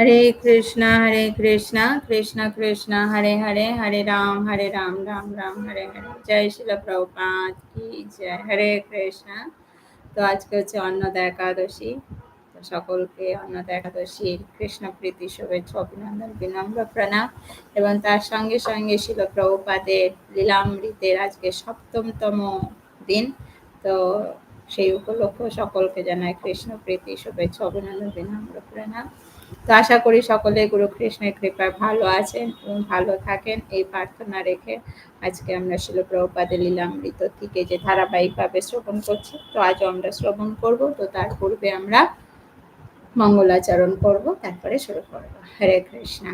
হরে কৃষ্ণ হরে কৃষ্ণ কৃষ্ণ কৃষ্ণ, হরে হরে হরে রাম হরে রাম রাম রাম, হরে হরে। জয় শিল প্রভুপাত কি জয়। হরে কৃষ্ণ। তো আজকে হচ্ছে অন্নদা একাদশী। সকলকে অন্নদা একাদশীর কৃষ্ণ প্রীতি, শুভেচ্ছা, অভিনন্দন, বিনম্র প্রণাম। এবং তার সঙ্গে সঙ্গে শিল প্রভুপাদের লীলামৃতের আজকে সপ্তমতম দিন। তো সেই উপলক্ষ সকলকে জানায় কৃষ্ণ প্রীতি, শুভেচ্ছা, অভিনন্দন, বিনম্র প্রণাম। তো আশা করি সকলে গুরু কৃষ্ণের কৃপায় ভালো আছেন এবং ভালো থাকেন। এই প্রার্থনা রেখে আজকে আমরা শিল শিলপ্রপাদে লীলামৃত থেকে যে ধারাবাহিকভাবে শ্রবণ করছি, তো আজও আমরা শ্রবণ করব। তো তার পূর্বে আমরা মঙ্গলাচরণ করব, তারপরে শুরু করব। হরে কৃষ্ণা।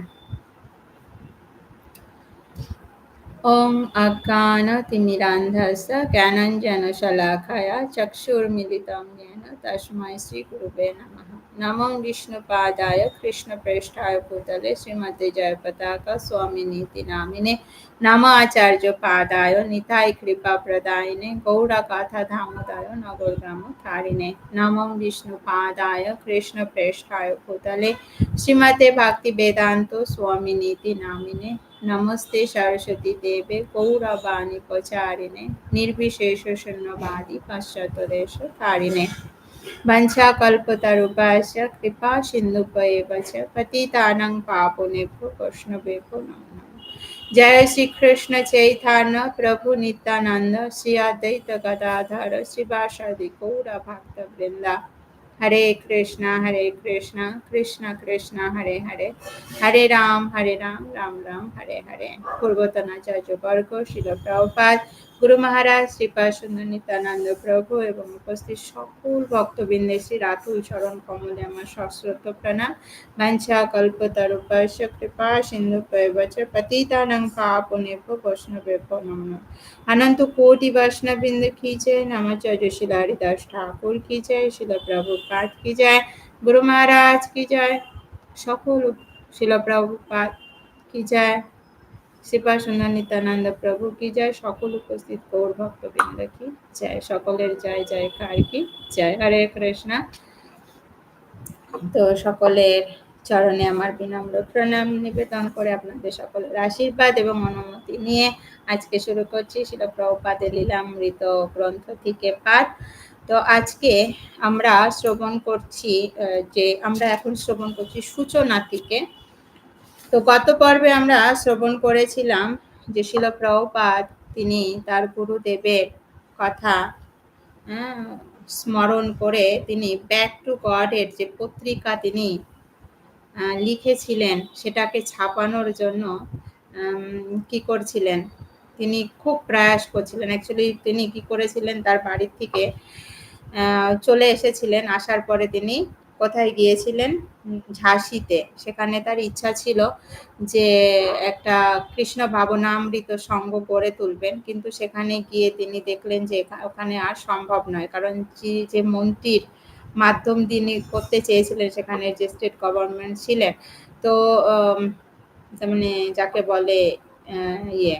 ওং অজ্ঞানতিমিরান্ধস্য জ্ঞানঞ্জন শলাখায়া চক্ষুর্মিলিতম জ্ঞান তস্মৈ শ্রীগুরুবে నమం విష్ణుపాదాయ కృష్ణప్రేష్టాయ భూతలే శ్రీమతి జయపతాక స్వామి నీతి నామినే నమాచార్య పాదాయ నితాయ కృపా ప్రదాయనే గౌడ గాథ ధామదాయ నగోగ్రామ తారిణే నమం విష్ణుపాదాయ కృష్ణప్రేష్టాయ భూతలే శ్రీమతే భక్తి వేదాంతో స్వామి నీతి నామినే नमस्ते सरस्वती देवे गौरवाणी पचारिणे निर्विशेष शून्यवादी पाश्चात्य देश तारिणे વંશાકલ્પતરુપાશ્ચ કૃપા સિંધુપૈવ ચ પતિતાનં પાપુનેભ્યો વૈષ્ણવેભ્યો નમઃ જય શ્રી કૃષ્ણ ચૈતન્ય પ્રભુ નિત્યાનંદ શ્રી અદ્વૈત ગદાધર શ્રીવાસાદિ ગૌર ભક્ત વૃંદા હરે કૃષ્ણ હરે કૃષ્ણ કૃષ્ણ કૃષ્ણ হরে হরে হরে রাম হরে রাম রাম রাম হরে হরে পূর্বতনাচার্য বর্গ শিল প্রভুপাদ গুরু মহারাজ শ্রীপাদ সুন্দর নিত্যানন্দ প্রভু এবং উপস্থিত সকল ভক্তবৃন্দের শ্রী রাতুল চরণ কমলে আমার সশ্রত প্রণাম। বাঞ্ছা কল্পতরুপাস্য কৃপা, সিন্ধু পয়বচ পতিতানং পাপনেভ বৈষ্ণবেভ নম। অনন্ত কোটি বৈষ্ণবৃন্দ কি জয়, নামাচার্য শিলা হরিদাস ঠাকুর কি জয় শিল প্রভুপাত কি জয়, গুরু মহারাজ কি জয়, সকল শিল প্রভুপাত কি জয়। শ্রীপা সুন্দর নিত্যানন্দ প্রভু কি জয় সকল উপস্থিত গৌর ভক্তবৃন্দ কি জয় সকলের জয় জয় কার কি জয় হরে কৃষ্ণ। তো সকলের চরণে আমার বিনম্র প্রণাম, নিবেদন করে আপনাদের সকলের আশীর্বাদ এবং অনুমতি নিয়ে আজকে শুরু করছি শিল প্রভুপাদের লীলামৃত গ্রন্থ থেকে পাঠ। তো আজকে আমরা শ্রবণ করছি যে আমরা এখন শ্রবণ করছি সূচনা থেকে তো গত পর্বে আমরা শ্রবণ করেছিলাম যে শিল প্রভুপাদ, তিনি তার গুরুদেবের কথা স্মরণ করে তিনি ব্যাক টু গডের যে পত্রিকা তিনি লিখেছিলেন, সেটাকে ছাপানোর জন্য কি করছিলেন? তিনি খুব প্রয়াস করছিলেন। অ্যাকচুয়ালি তিনি কি করেছিলেন? তার বাড়ির থেকে চলে এসেছিলেন। আসার পরে তিনি কোথায় গিয়েছিলেন? ঝাঁসিতে। সেখানে তার ইচ্ছা ছিল যে একটা কৃষ্ণ ভাবনামৃত সঙ্গ গড়ে তুলবেন। কিন্তু সেখানে গিয়ে তিনি দেখলেন যে ওখানে আর সম্ভব নয়। কারণ যে মন্ত্রীর মাধ্যম তিনি করতে চেয়েছিলেন সেখানে যে স্টেট গভর্নমেন্ট ছিলেন, তো মানে যাকে বলে ইয়ে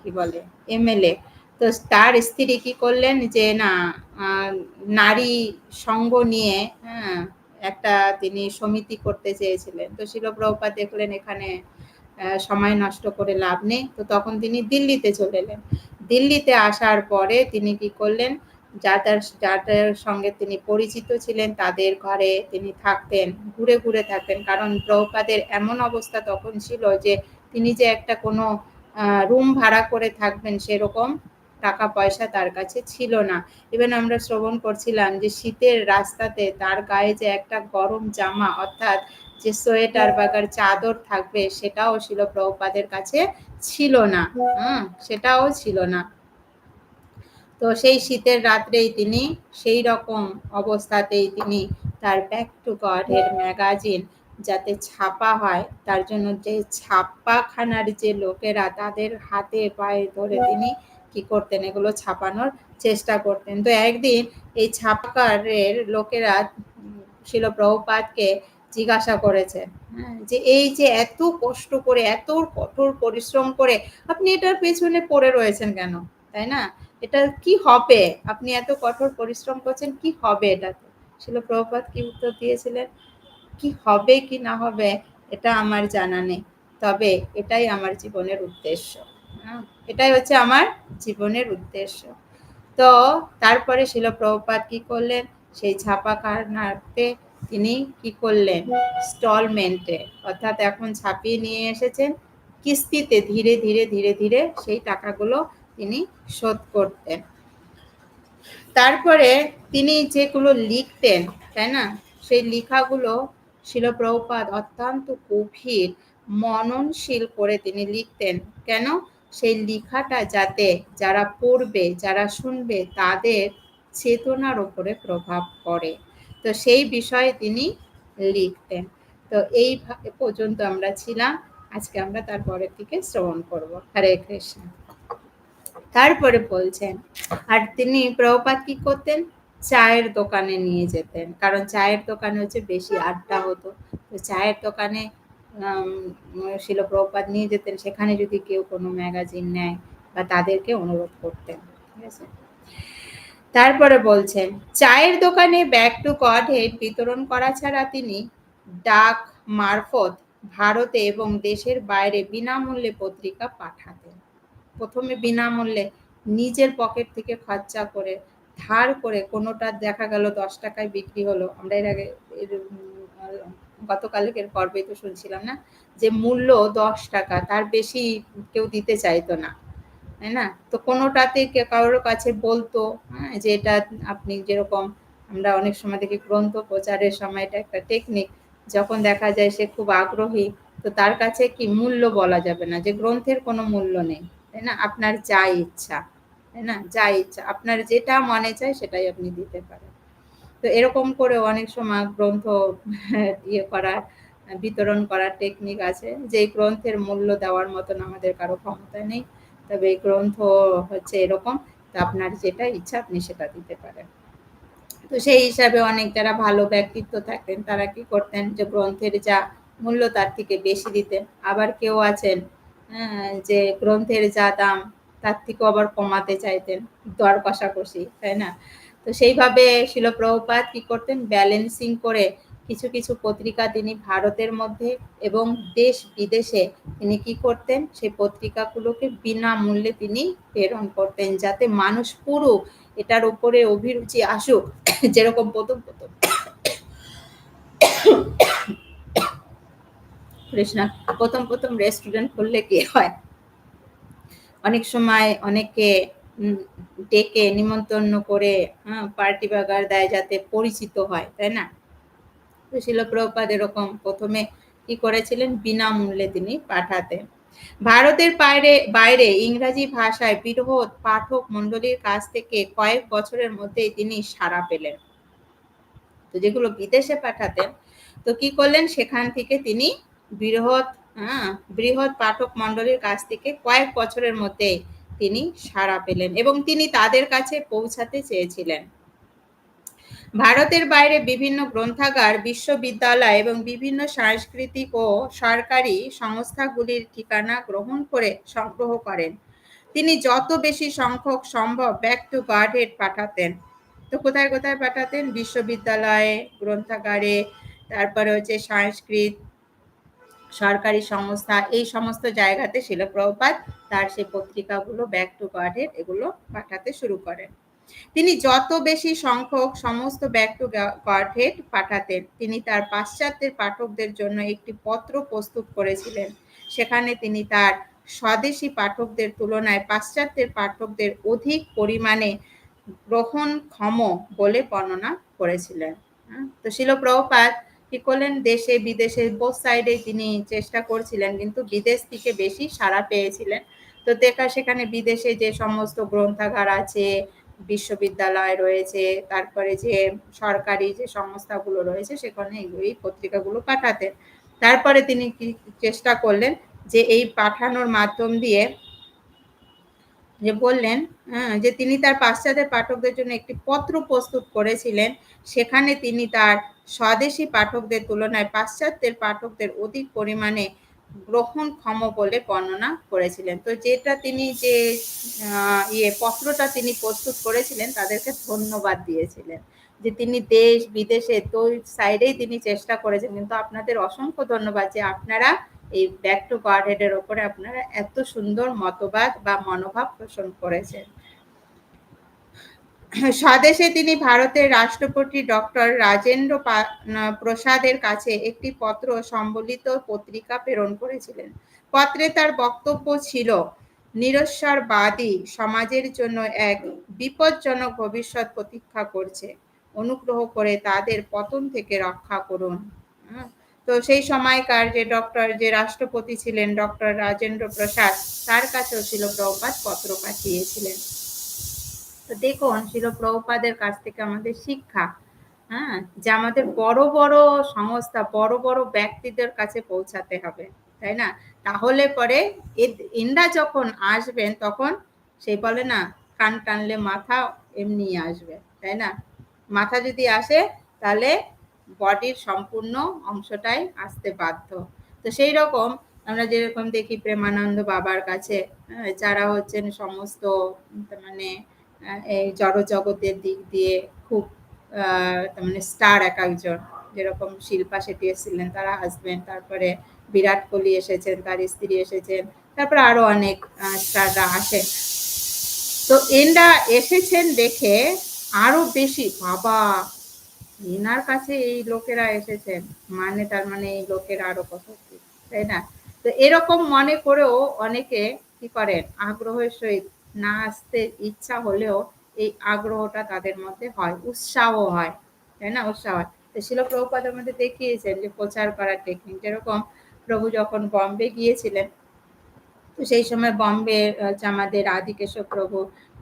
কি বলে, এমএলএ, তো তার স্ত্রী কি করলেন যে, না নারী সঙ্গ নিয়ে একটা তিনি সমিতি করতে চেয়েছিলেন। তো শিলপ্রভুপা দেখলেন এখানে সময় নষ্ট করে লাভ নেই। তো তখন তিনি দিল্লিতে চলে এলেন। দিল্লিতে আসার পরে তিনি কি করলেন? যাদের যাদের সঙ্গে তিনি পরিচিত ছিলেন। তাদের ঘরে তিনি থাকতেন, ঘুরে ঘুরে থাকতেন। কারণ প্রভুপাদের এমন অবস্থা তখন ছিল যে, তিনি যে একটা কোনো রুম ভাড়া করে থাকবেন সেরকম টাকা পয়সা তার কাছে ছিল না। ইভেন আমরা শ্রবণ করছিলাম যে শীতের রাস্তাতে তার গায়ে যে একটা গরম জামা অর্থাৎ যে সোয়েটার বা চাদর থাকবে সেটাও ছিল প্রভুপাদের কাছে ছিল না। হম সেটাও ছিল না। তো সেই শীতের রাত্রেই তিনি সেই রকম অবস্থাতেই তিনি তার ব্যাক টু গডের ম্যাগাজিন যাতে ছাপা হয় তার জন্য যে ছাপাখানার যে লোকেরা তাদের হাতে পায়ে ধরে তিনি কি করতেন এগুলো ছাপানোর চেষ্টা করতেন। তো একদিন এই ছাপাকারের লোকেরা শিল প্রভুপাতকে জিজ্ঞাসা করেছে হ্যাঁ, যে এই যে এত কষ্ট করে এত কঠোর পরিশ্রম করে আপনি এটার পেছনে পড়ে রয়েছেন কেন? তাই না? এটা কি হবে? আপনি এত কঠোর পরিশ্রম করছেন কি হবে এটাতে? শিল প্রভুপাত কি উত্তর দিয়েছিলেন? কি হবে কি না হবে এটা আমার জানা নেই। তবে এটাই আমার জীবনের উদ্দেশ্য। এটাই হচ্ছে আমার জীবনের উদ্দেশ্য। তো তারপরে শিল প্রভুপাত কি করলেন? সেই ছাপাখানাতে তিনি কি করলেন? স্টলমেন্টে অর্থাৎ এখন ছাপিয়ে নিয়ে এসেছেন। কিস্তিতে ধীরে ধীরে ধীরে ধীরে সেই টাকাগুলো তিনি শোধ করতেন। তারপরে তিনি যেগুলো লিখতেন, তাই না? সেই লেখাগুলো শিলপ্রভুপাদ অত্যন্ত গভীর, মননশীল করে তিনি লিখতেন। কেন? সেই লেখাটা যাতে যারা পড়বে, যারা শুনবে, তাদের চেতনার ওপরে প্রভাব পড়ে। তো সেই বিষয়ে তিনি লিখতেন। তো এই পর্যন্ত আমরা ছিলাম। আজকে আমরা তারপরের দিকে শ্রবণ করব। হরে কৃষ্ণ। তারপরে বলছেন, আর তিনি প্রভুপাত কি করতেন? চায়ের দোকানে নিয়ে যেতেন। কারণ চায়ের দোকানে হচ্ছে বেশি আড্ডা হতো। তো চায়ের দোকানে শিল প্রভুপাত নিয়ে যেতেন। সেখানে যদি কেউ কোনো ম্যাগাজিন নেয় বা তাদেরকে অনুরোধ করতেন, ঠিক আছে? তারপরে বলছেন, চায়ের দোকানে ব্যাক টু কড হেড বিতরণ করা ছাড়া তিনি ডাক মারফত ভারতে এবং দেশের বাইরে বিনামূল্যে পত্রিকা পাঠাতেন। প্রথমে বিনামূল্যে নিজের পকেট থেকে খরচা করে, ধার করে কোনোটা দেখা গেল দশ টাকায় বিক্রি হলো। আমরা এর আগে গতকালকের পর্বে তো শুনছিলাম না, যে মূল্য দশ টাকা, তার বেশি কেউ দিতে চাইতো না, তাই না? তো কোনোটাতে কারোর কাছে বলতো হ্যাঁ যে এটা আপনি যেরকম আমরা অনেক সময় দেখি গ্রন্থ প্রচারের সময় এটা একটা টেকনিক যখন দেখা যায় সে খুব আগ্রহী, তো তার কাছে কি মূল্য বলা যাবে না, যে গ্রন্থের কোনো মূল্য নেই, তাই না? আপনার যা ইচ্ছা, তাই না? যা ইচ্ছা, আপনার যেটা মনে চায় সেটাই আপনি দিতে পারেন। তো এরকম করে অনেক সময় গ্রন্থ ইয়ে করার বিতরণ করার টেকনিক আছে। যে গ্রন্থের মূল্য দেওয়ার মতন আমাদের কারও ক্ষমতা নেই। তবে এই গ্রন্থ হচ্ছে এরকম তো আপনার যেটা ইচ্ছা আপনি সেটা দিতে পারেন। তো সেই হিসাবে অনেক যারা ভালো ব্যক্তিত্ব থাকতেন তারা কি করতেন যে গ্রন্থের যা মূল্য তার থেকে বেশি দিতেন। আবার কেউ আছেন হ্যাঁ, যে গ্রন্থের যা দাম তার থেকেও আবার কমাতে চাইতেন। দর কষাকষি তাই না? তো সেইভাবে শিলপ্রভুপাত কি করতেন? ব্যালেন্সিং করে কিছু কিছু পত্রিকা তিনি ভারতের মধ্যে এবং দেশ বিদেশে তিনি কি করতেন? সেই পত্রিকাগুলোকে বিনামূল্যে তিনি প্রেরণ করতেন যাতে মানুষ পুরো এটার উপরে অভিরুচি আসুক। যেরকম প্রথম প্রথম। কৃষ্ণা, প্রথম প্রথম রেস্টুরেন্ট খুললে কি হয়? অনেক সময় অনেকে ডেকে নিমন্ত্রণ করে পার্টি বাগার দেয় যাতে পরিচিত হয়, তাই না? তো শিলপ্রপাত এরকম প্রথমে কি করেছিলেন? বিনামূল্যে তিনি পাঠাতেন ভারতের বাইরে বাইরে ইংরাজি ভাষায় বৃহৎ পাঠক মন্ডলীর কাছ থেকে কয়েক বছরের মধ্যেই তিনি সাড়া পেলেন। তো যেগুলো বিদেশে পাঠাতেন, তো কি করলেন? সেখান থেকে তিনি বৃহৎ হ্যাঁ বৃহৎ পাঠক মন্ডলীর কাছ থেকে কয়েক বছরের মধ্যে তিনি সাড়া পেলেন এবং তিনি তাদের কাছে পৌঁছাতে চেয়েছিলেন। ভারতের বাইরে বিভিন্ন গ্রন্থাগার, বিশ্ববিদ্যালয় এবং বিভিন্ন সাংস্কৃতিক ও সরকারি সংস্থাগুলির ঠিকানা গ্রহণ করে সংগ্রহ করেন। তিনি যত বেশি সংখ্যক সম্ভব ব্যাক টু গার্ডহেড পাঠাতেন। তো কোথায় কোথায় পাঠাতেন? বিশ্ববিদ্যালয়ে, গ্রন্থাগারে, তারপরে হচ্ছে সংস্কৃত সরকারি সংস্থা এই সমস্ত জায়গাতে শিলপ্রপাত তার সেই পত্রিকাগুলো ব্যাক টু গার্ডেড এগুলো পাঠাতে শুরু করেন তিনি যত বেশি সংখ্যক সমস্ত ব্যাক টু গার্ডেড পাঠাতেন তিনি তার পাশ্চাত্যের পাঠকদের জন্য একটি পত্র প্রস্তুত করেছিলেন। সেখানে তিনি তার স্বদেশী পাঠকদের তুলনায় পাশ্চাত্যের পাঠকদের অধিক পরিমাণে গ্রহণক্ষম বলে বর্ণনা করেছিলেন। হ্যাঁ, তো শিলপ্রপাত কি করলেন? দেশে, বিদেশে বোথ সাইডে তিনি চেষ্টা করছিলেন, কিন্তু বিদেশ থেকে বেশি সাড়া পেয়েছিলেন। তো দেখা, সেখানে বিদেশে যে সমস্ত গ্রন্থাগার আছে, বিশ্ববিদ্যালয় রয়েছে, তারপরে যে সরকারি যে সংস্থাগুলো রয়েছে, সেখানে এই পত্রিকাগুলো পাঠাতেন। তারপরে তিনি কি চেষ্টা করলেন যে এই পাঠানোর মাধ্যম দিয়ে যে বললেন যে তিনি তার পাশ্চাত্যের পাঠকদের জন্য একটি পত্র প্রস্তুত করেছিলেন। সেখানে তিনি তার স্বদেশী পাঠকদের তুলনায় পাশ্চাত্যের পাঠকদের অধিক পরিমাণে গ্রহণক্ষম বলে বর্ণনা করেছিলেন। তো যেটা তিনি যে ইয়ে পত্রটা তিনি প্রস্তুত করেছিলেন, তাদেরকে ধন্যবাদ দিয়েছিলেন। যে তিনি দেশ, বিদেশে তো সাইডেই তিনি চেষ্টা করেছেন। কিন্তু আপনাদের অসংখ্য ধন্যবাদ যে আপনারা এই ব্যাক টু গড হেডের ওপরে আপনারা এত সুন্দর মতবাদ বা মনোভাব পোষণ করেছেন। স্বদেশে তিনি ভারতের রাষ্ট্রপতি ডক্টর রাজেন্দ্র প্রসাদের কাছে একটি পত্র সম্বলিত পত্রিকা প্রেরণ করেছিলেন। পত্রে তার বক্তব্য ছিল, নিরস্বরবাদী সমাজের জন্য এক বিপজ্জনক ভবিষ্যৎ প্রতীক্ষা করছে। অনুগ্রহ করে তাদের পতন থেকে রক্ষা করুন। তো সেই সময়কার যে ডক্টর যে রাষ্ট্রপতি ছিলেন ডক্টর রাজেন্দ্র প্রসাদ, তার কাছেও ছিল প্রভুপাত পত্র পাঠিয়েছিলেন তো দেখুন ছিল প্রভুপাদের কাছ থেকে আমাদের শিক্ষা হ্যাঁ যে আমাদের বড় বড় সংস্থা, বড় বড় ব্যক্তিদের কাছে পৌঁছাতে হবে, তাই না? তাহলে পরে ইন্দ্রা যখন আসবেন, তখন সেই বলে না, কান টানলে মাথা এমনি আসবে, তাই না? মাথা যদি আসে, তাহলে বডির সম্পূর্ণ অংশটাই আসতে বাধ্য। তো সেই রকম আমরা যেরকম দেখি প্রেমানন্দ বাবার কাছে হ্যাঁ, যারা হচ্ছেন সমস্ত মানে এই জড়জগতের দিক দিয়ে খুব মানে স্টার এক একজন। যেরকম শিল্পা শেট্টি এসেছিলেন তারা হাজবেন্ড তারপরে বিরাট কোহলি এসেছেন তার স্ত্রী এসেছেন তারপরে আরও অনেক স্টাররা আসেন। তো এনরা এসেছেন দেখে আরও বেশি বাবা এনার কাছে এই লোকেরা এসেছেন মানে তার মানে এই লোকের আরও কত তাই না? তো এরকম মনে করেও অনেকে কি করেন, আগ্রহের সহিত না আসতে ইচ্ছা হলেও এই আগ্রহটা তাদের মধ্যে হয়, উৎসাহ হয়, তাই না? উৎসাহ হয়। তো শিল প্রভুপাদের মধ্যে দেখিয়েছেন যে প্রচার করার টেকনিক যেরকম প্রভু যখন বম্বে গিয়েছিলেন, তো সেই সময় বম্বে হচ্ছে আমাদের আদিকেশব প্রভু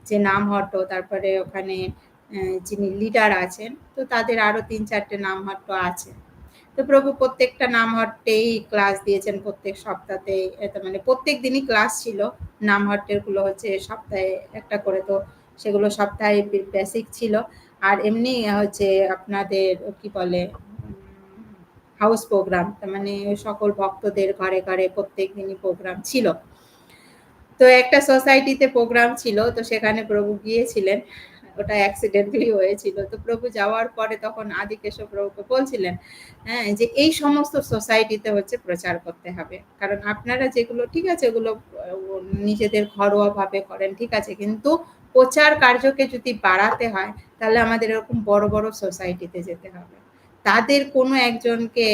যে নাম হট্ট তারপরে ওখানে যিনি লিডার আছেন, তো তাদের আরও তিন চারটে নাম হট্ট আছে। তো প্রভু প্রত্যেকটা নাম হট্টেই ক্লাস দিয়েছেন প্রত্যেক সপ্তাহে মানে প্রত্যেক দিনই ক্লাস ছিল। নাম হট্টেরগুলো হচ্ছে সপ্তাহে একটা করে, তো সেগুলো সপ্তাহে বেসিক ছিল। আর এমনি হচ্ছে আপনাদের কি বলে হাউস প্রোগ্রাম মানে সকল ভক্তদের ঘরে ঘরে প্রত্যেক দিনই প্রোগ্রাম ছিল। তো একটা সোসাইটিতে প্রোগ্রাম ছিল, তো সেখানে প্রভু গিয়েছিলেন। ওটা অ্যাক্সিডেন্টলি হয়েছিল। তো প্রভু যাওয়ার পরে তখন আদি কেশব প্রভুকে বলছিলেন হ্যাঁ যে এই সমস্ত সোসাইটিতে হচ্ছে প্রচার করতে হবে। কারণ আপনারা যেগুলো, ঠিক আছে, ওগুলো নিজেদের ঘরোয়া ভাবে করেন, ঠিক আছে, কিন্তু প্রচার কার্যকে যদি বাড়াতে হয়, তাহলে আমাদের এরকম বড় বড় সোসাইটিতে যেতে হবে। তাদের কোনো একজনকে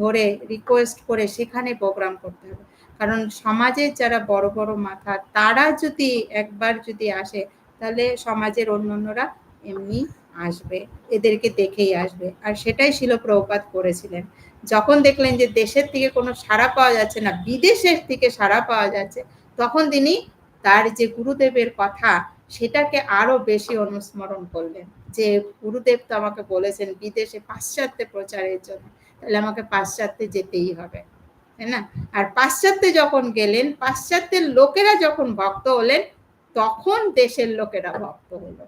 ধরে রিকোয়েস্ট করে সেখানে প্রোগ্রাম করতে হবে। কারণ সমাজের যারা বড় বড় মাথা, তারা যদি একবার যদি আসে তাহলে সমাজের অন্যান্যরা এমনি আসবে, এদেরকে দেখেই আসবে। আর সেটাই ছিল প্রভুপাত করেছিলেন। যখন দেখলেন যে দেশের থেকে কোনো সাড়া পাওয়া যাচ্ছে না, বিদেশের থেকে সাড়া পাওয়া যাচ্ছে, তখন তিনি তার যে গুরুদেবের কথা, সেটাকে আরও বেশি অনুস্মরণ করলেন। যে গুরুদেব তো আমাকে বলেছেন, বিদেশে পাশ্চাত্যে প্রচারের জন্য, তাহলে আমাকে পাশ্চাত্যে যেতেই হবে, তাই না? আর পাশ্চাত্যে যখন গেলেন, পাশ্চাত্যের লোকেরা যখন ভক্ত হলেন তখন দেশের লোকেরা ভক্ত হলো।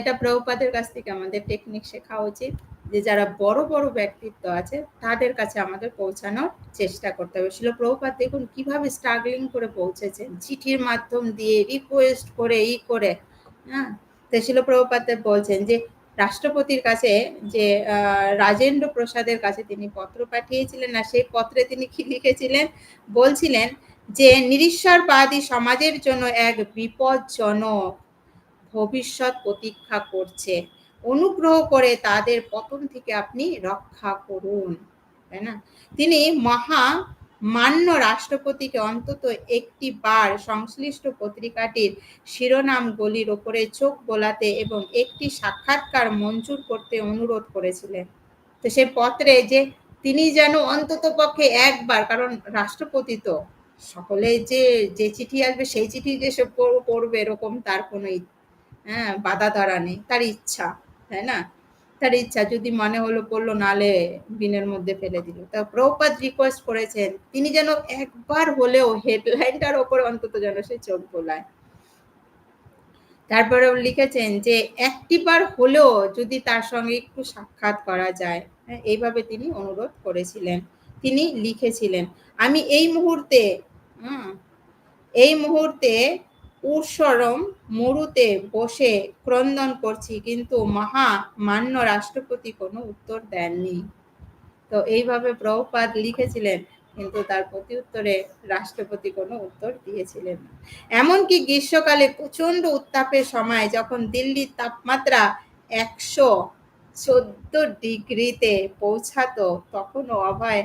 এটা প্রভুপাদের কাছ থেকে আমাদের টেকনিক শেখা উচিত যে যারা বড় বড় ব্যক্তিত্ব আছে, তাদের কাছে আমাদের পৌঁছানোর চেষ্টা করতে হবে। ছিল প্রভুপাত দেখুন কীভাবে স্ট্রাগলিং করে পৌঁছেছেন। চিঠির মাধ্যম দিয়ে রিকোয়েস্ট করে, ই করে হ্যাঁ? তো শিল প্রভুপাতে বলছেন যে রাষ্ট্রপতির কাছে যে রাজেন্দ্র প্রসাদের কাছে তিনি পত্র পাঠিয়েছিলেন আর সেই পত্রে তিনি কি লিখেছিলেন? বলছিলেন যে নিরীশ্বরবাদী সমাজের জন্য এক বিপজ্জনক ভবিষ্যৎ প্রতীক্ষা করছে। অনুগ্রহ করে তাদের পতন থেকে আপনি রক্ষা করুন, তাই না? তিনি মহা মান্য রাষ্ট্রপতিকে অন্তত একটি বার সংশ্লিষ্ট পত্রিকাটির শিরোনামগুলির ওপরে চোখ বোলাতে এবং একটি সাক্ষাৎকার মঞ্জুর করতে অনুরোধ করেছিলেন। তো সে পত্রে যে তিনি যেন অন্তত পক্ষে একবার, কারণ রাষ্ট্রপতি তো সকলে যে যে চিঠি আসবে সেই চিঠি যে সে পড়বে এরকম তার কোনো হ্যাঁ বাধা ধরা নেই। তার ইচ্ছা তাই না? তার ইচ্ছা যদি মনে হলো পড়ল নালে বিনের মধ্যে ফেলে দিল। তা প্রপাত রিকোয়েস্ট করেছেন তিনি যেন একবার হলেও হেডলাইনটার ওপরে অন্তত যেন সে চোখ বোলায়। তারপরে লিখেছেন যে একটিবার হলেও যদি তার সঙ্গে একটু সাক্ষাৎ করা যায় হ্যাঁ, এইভাবে তিনি অনুরোধ করেছিলেন। তিনি লিখেছিলেন আমি এই মুহূর্তে এই মুহূর্তে উৎসরম মরুতে বসে ক্রন্দন করছি, কিন্তু মহা মান্য রাষ্ট্রপতি কোনো উত্তর দেননি। তো এইভাবে প্রভুপাদ লিখেছিলেন, কিন্তু তার প্রতি উত্তরে রাষ্ট্রপতি কোনো উত্তর দিয়েছিলেন এমনকি গ্রীষ্মকালে প্রচণ্ড উত্তাপের সময় যখন দিল্লির তাপমাত্রা একশো চোদ্দ ডিগ্রিতে পৌঁছাতো, তখনও অভয়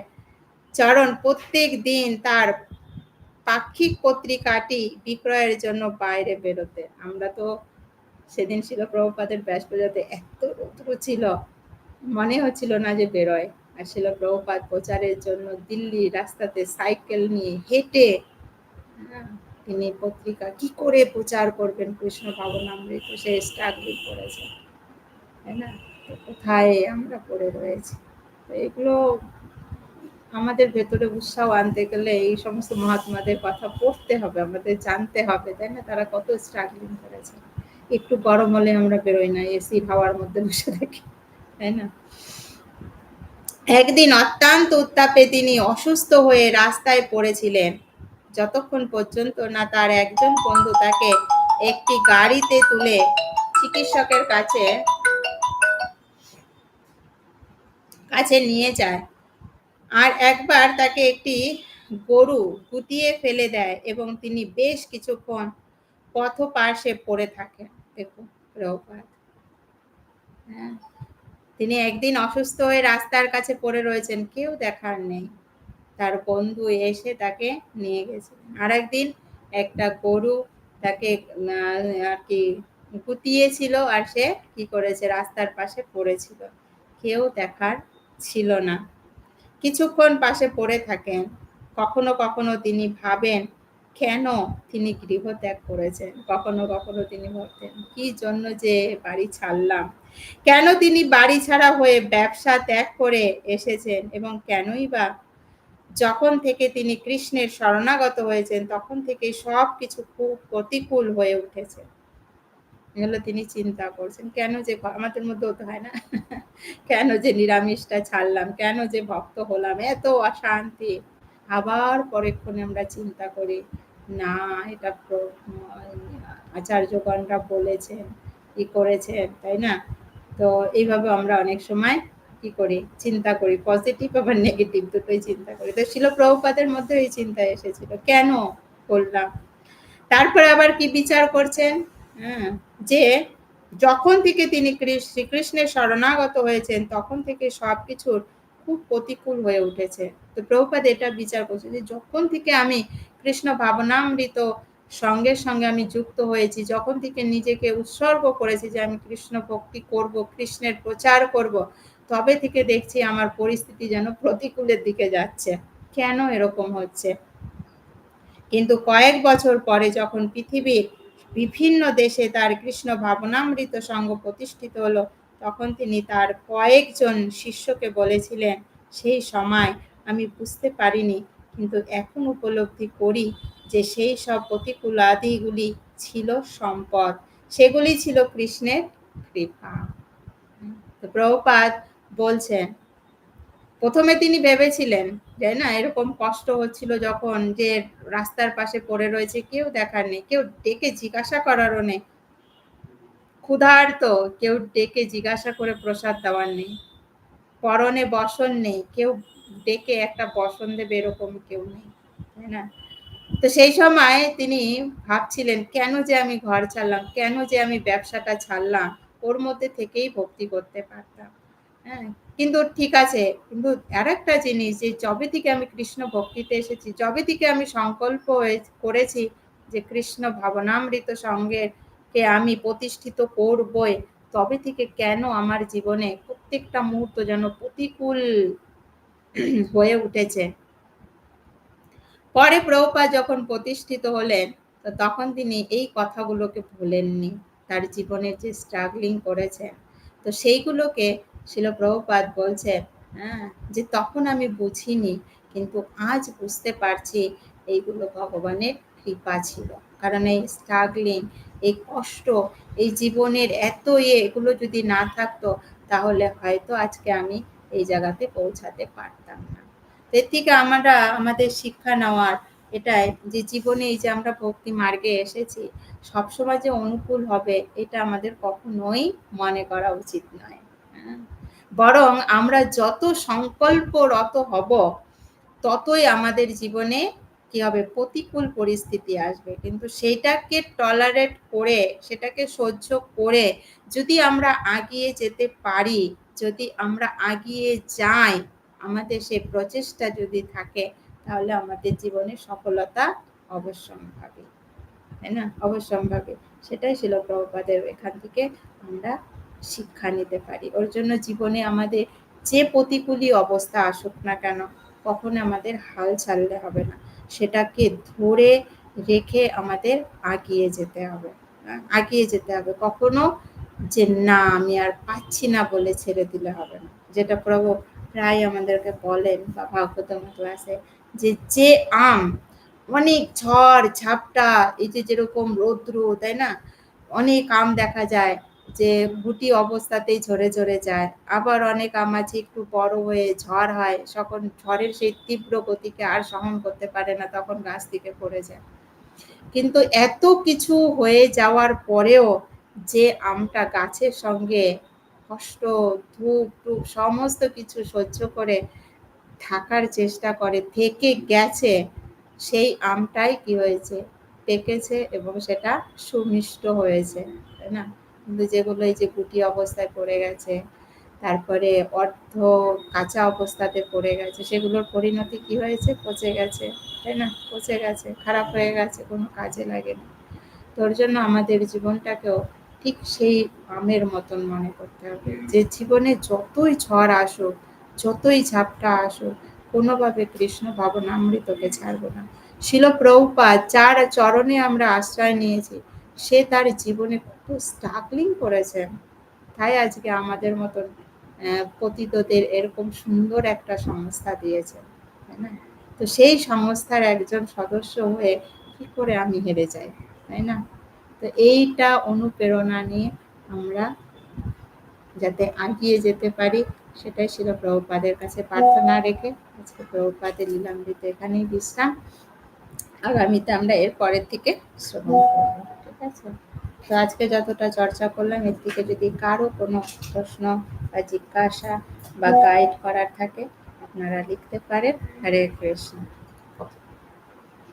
চরণ প্রত্যেক দিন তার পাক্ষিক পত্রিকাটি বিক্রয়ের জন্য বাইরে বেরোতে। আমরা তো সেদিন ছিল প্রভুপাদের ব্যাস পূজাতে এত রৌদ্র ছিল। মনে হচ্ছিল না যে বেরোয়। আর ছিল প্রভুপাত প্রচারের জন্য দিল্লি রাস্তাতে সাইকেল নিয়ে হেঁটে। তিনি পত্রিকা কি করে প্রচার করবেন? কৃষ্ণ ভাবনামৃত সে স্ট্রাগল করেছে। তাই না? কোথায় আমরা পড়ে রয়েছি? তো এগুলো আমাদের ভেতরে উৎসাহ আনতে গেলে এই সমস্ত মহাত্মাদের কথা পড়তে হবে, আমাদের জানতে হবে, তাই না? তারা কত স্ট্রাগলিং করেছে। একটু গরম হলে আমরা বেরোই না এসির হাওয়ার মধ্যে বসে থাকি, তাই না? একদিন অত্যন্ত উত্তাপে তিনি অসুস্থ হয়ে রাস্তায় পড়েছিলেন। যতক্ষণ পর্যন্ত না তার একজন বন্ধু তাকে একটি গাড়িতে তুলে চিকিৎসকের কাছে কাছে নিয়ে যায় আর একবার তাকে একটি গরু গুটিয়ে ফেলে দেয় এবং তিনি বেশ কিছুক্ষণ পথ পার্শ্বে পড়ে থাকেন। দেখুন হ্যাঁ তিনি একদিন অসুস্থ হয়ে রাস্তার কাছে পড়ে রয়েছেন, কেউ দেখার নেই। তার বন্ধু এসে তাকে নিয়ে গেছে। আর একদিন একটা গরু তাকে আর কি গুতিয়েছিল আর সে কি করেছে? রাস্তার পাশে পড়েছিল। কেউ দেখার ছিল না। কিছুক্ষণ পাশে পড়ে থাকেন। কখনো কখনো তিনি ভাবেন, কেন তিনি গৃহত্যাগ করেছেন? কখনো কখনো তিনি ভাবতেন, কি জন্য যে বাড়ি ছাড়লাম? কেন তিনি বাড়ি ছাড়া হয়ে ব্যবসা ত্যাগ করে এসেছেন? এবং কেনই বা যখন থেকে তিনি কৃষ্ণের শরণাগত হয়েছেন, তখন থেকে সব কিছু খুব প্রতিকূল হয়ে উঠেছে। এগুলো তিনি চিন্তা করছেন। কেন যে আমাদের মধ্যে হতে হয় না। কেন যে নিরামিষটা ছাড়লাম? কেন যে ভক্ত হলাম? এত অশান্তি। আবার পরেক্ষণে আমরা চিন্তা করি, না, এটা আচার্যগণরা বলেছেন, কি করেছেন, তাই না? তো এইভাবে আমরা অনেক সময় কি করি? চিন্তা করি। পজিটিভ আবার নেগেটিভ দুটোই চিন্তা করি। তো ছিল প্রভুপাদের মধ্যে এই চিন্তা এসেছিল। কেন করলাম? তারপরে আবার কি বিচার করছেন? যে যখন থেকে তিনি শ্রীকৃষ্ণের শরণাগত হয়েছেন, তখন থেকে সব কিছুর খুব প্রতিকূল হয়ে উঠেছে। তো প্রভুপাদ এটা বিচার করছে যে যখন থেকে আমি কৃষ্ণ ভাবনামৃত সঙ্গে সঙ্গে আমি যুক্ত হয়েছি, যখন থেকে নিজেকে উৎসর্গ করেছি যে আমি কৃষ্ণ ভক্তি করব, কৃষ্ণের প্রচার করব, তবে থেকে দেখছি আমার পরিস্থিতি যেন প্রতিকূলের দিকে যাচ্ছে। কেন এরকম হচ্ছে? কিন্তু কয়েক বছর পরে যখন পৃথিবীর বিভিন্ন দেশে তার কৃষ্ণ ভাবনামৃত সঙ্গ প্রতিষ্ঠিত হলো। তখন তিনি তার কয়েকজন শিষ্যকে বলেছিলেন, সেই সময় আমি বুঝতে পারিনি, কিন্তু এখন উপলব্ধি করি যে সেই সব প্রতিকূল আদিগুলি ছিল সম্পদ। সেগুলি ছিল কৃষ্ণের কৃপা। প্রভুপাত বলছেন প্রথমে তিনি ভেবেছিলেন যে, না, এরকম কষ্ট হচ্ছিল যখন যে রাস্তার পাশে পড়ে রয়েছে, কেউ দেখার নেই, কেউ ডেকে জিজ্ঞাসা করারও নেই। ক্ষুধার্ত, কেউ ডেকে জিজ্ঞাসা করে প্রসাদ দেওয়ার নেই। পরনে বসন নেই, কেউ ডেকে একটা বসন দেবে, এরকম কেউ নেই। তাই না? তো সেই সময় তিনি ভাবছিলেন, কেন যে আমি ঘর ছাড়লাম, কেন যে আমি ব্যবসাটা ছাড়লাম, ওর মধ্যে থেকেই ভক্তি করতে পারতাম। হ্যাঁ? কিন্তু ঠিক আছে, কিন্তু আর একটা জিনিস যে যবে থেকে আমি কৃষ্ণ ভক্তিতে এসেছি, যবে থেকে আমি সংকল্প করেছি যে কৃষ্ণ ভাবনামৃত সঙ্গের কে আমি প্রতিষ্ঠিত করবই, তবে থেকে কেন আমার জীবনে প্রত্যেকটা মুহূর্ত যেন প্রতিকূল হয়ে উঠেছে। পরে প্রভুপা যখন প্রতিষ্ঠিত হলেন, তো তখন তিনি এই কথাগুলোকে ভুলেননি, তার জীবনের যে স্ট্রাগলিং করেছেন, তো সেইগুলোকে শিল প্রভুপাত বলছেন হ্যাঁ যে তখন আমি বুঝিনি, কিন্তু আজ বুঝতে পারছি এইগুলো ভগবানের কৃপা ছিল। কারণ এই স্ট্রাগলিং এই কষ্ট, এই জীবনের এত ইয়ে এগুলো যদি না থাকতো, তাহলে হয়তো আজকে আমি এই জায়গাতে পৌঁছাতে পারতাম না। এর থেকে আমরা, আমাদের শিক্ষা নেওয়ার এটাই যে জীবনে এই যে আমরা ভক্তি মার্গে এসেছি, সবসময় যে অনুকূল হবে, এটা আমাদের কখনোই মনে করা উচিত নয়। হ্যাঁ? বরং আমরা যত সংকল্পরত হব, ততই আমাদের জীবনে কি হবে? প্রতিকূল পরিস্থিতি আসবে। কিন্তু সেটাকে টলারেট করে, সেটাকে সহ্য করে যদি আমরা আগিয়ে যেতে পারি, যদি আমরা আগিয়ে যাই, আমাদের সেই প্রচেষ্টা যদি থাকে, তাহলে আমাদের জীবনে সফলতা অবশ্যম্ভাবী। তাই না? অবশ্যম্ভাবী। সেটাই ছিল প্রভুপাদের এখান থেকে আমরা শিক্ষা নিতে পারি। ওর জন্য জীবনে আমাদের যে প্রতিকূলই অবস্থা আসুক না কেন কখনো আমাদের হাল ছাড়লে হবে না। সেটাকে ধরে রেখে আমাদের আগিয়ে যেতে হবে। হ্যাঁ, আগিয়ে যেতে হবে। কখনো যে না আমি আর পাচ্ছি না বলে ছেড়ে দিলে হবে না। যেটা প্রভু প্রায় আমাদেরকে বলেন বা ভাগবতম ক্লাসে যে যে আম অনেক ঝড় ঝাপটা এই যে যেরকম রৌদ্র তাই না? অনেক আম দেখা যায় যে গুটি অবস্থাতেই ঝরে ঝরে যায়। আবার অনেক আমাছি একটু বড় হয়ে ঝড় হয়, তখন ঝড়ের সেই তীব্র গতিকে আর সহন করতে পারে না, তখন গাছ থেকে পড়ে যায়। কিন্তু এত কিছু হয়ে যাওয়ার পরেও যে আমটা গাছের সঙ্গে কষ্ট, ধূপ টুপ সমস্ত কিছু সহ্য করে থাকার চেষ্টা করে, থেকে গেছে, সেই আমটাই কি হয়েছে? পেকেছে এবং সেটা সুমিষ্ট হয়েছে, তাই না? কিন্তু যেগুলো এই যে গুটি অবস্থায় পড়ে গেছে, তারপরে অর্ধ কাঁচা অবস্থাতে পড়ে গেছে, সেগুলোর পরিণতি কি হয়েছে? পচে গেছে, তাই না? পচে গেছে, খারাপ হয়ে গেছে, কোনো কাজে লাগে না। তোর জন্য আমাদের জীবনটাকেও ঠিক সেই আমের মতন মনে করতে হবে। যে জীবনে যতই ঝড় আসুক, যতই ঝাপটা আসুক, কোনোভাবে কৃষ্ণ ভাবনা ভাবনামৃতকে ছাড়বো না। শিল প্রভুপা যার চরণে আমরা আশ্রয় নিয়েছি সে তার জীবনে কত স্ট্রাগলিং করেছেন তাই আজকে আমাদের মতন পতিতদের এরকম সুন্দর একটা সংস্থা দিয়েছে, তাই না? তো সেই সংস্থার একজন সদস্য হয়ে কি করে আমি হেরে যাই, তাই না? তো এইটা অনুপ্রেরণা নিয়ে আমরা যাতে আগিয়ে যেতে পারি, সেটাই ছিল প্রভুপাদের কাছে প্রার্থনা রেখে। আজকে প্রভুপাদের লীলামৃত এখানেই বিশ্রাম। আগামীতে আমরা এর পরের থেকে শ্রবণ করব। ঠিক আছে? তো আজকে যতটা চর্চা করলাম, এর থেকে যদি কারও কোনো প্রশ্ন বা জিজ্ঞাসা বা গাইড করার থাকে, আপনারা লিখতে পারেন। হরে কৃষ্ণ।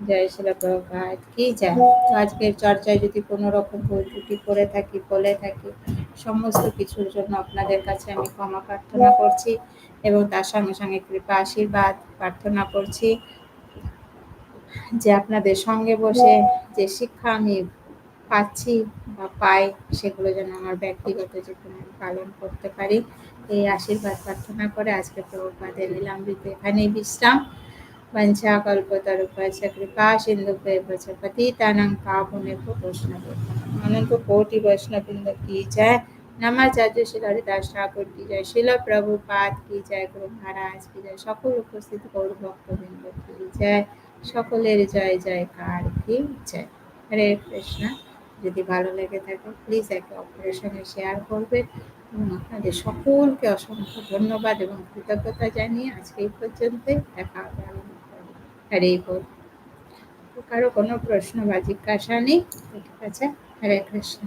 জয় শিল প্রভাত। কি যায় তো আজকের চর্চায় যদি কোনো রকম ভুল ত্রুটি করে থাকি, বলে থাকি, সমস্ত কিছুর জন্য আপনাদের কাছে আমি ক্ষমা প্রার্থনা করছি এবং তার সঙ্গে সঙ্গে কৃপা আশীর্বাদ প্রার্থনা করছি যে আপনাদের সঙ্গে বসে যে শিক্ষা আমি পাচ্ছি বা পাই সেগুলো যেন আমার ব্যক্তিগত জীবনে পালন করতে পারি এই আশীর্বাদ প্রার্থনা করে আজকে প্রভুপাদের লীলামৃত এখানেই বিশ্রাম वंशा कल्पतरुपच कृपा सिंधुभ्यः च पतितानां पावनेभ्यो वैष्णवेभ्यो अनंत कोटि वैष्णववृंद की जय নমাচার্য শিল হরিদাস ঠাকুর কি জয় শিল প্রভুপাত কি জয় গুরু মহারাজ কি জয় সকল উপস্থিত গৌর ভক্তবৃন্দ কি জয় সকলের জয় জয়কার কি জয় হরে কৃষ্ণ যদি ভালো লেগে থাকে প্লিজ একে সঙ্গে শেয়ার করবেন এবং আপনাদের সকলকে অসংখ্য ধন্যবাদ এবং কৃতজ্ঞতা জানিয়ে আজকে এই পর্যন্ত দেখা হবে হরে কারও কোনো প্রশ্ন বা জিজ্ঞাসা নেই, ঠিক আছে? হরে কৃষ্ণ।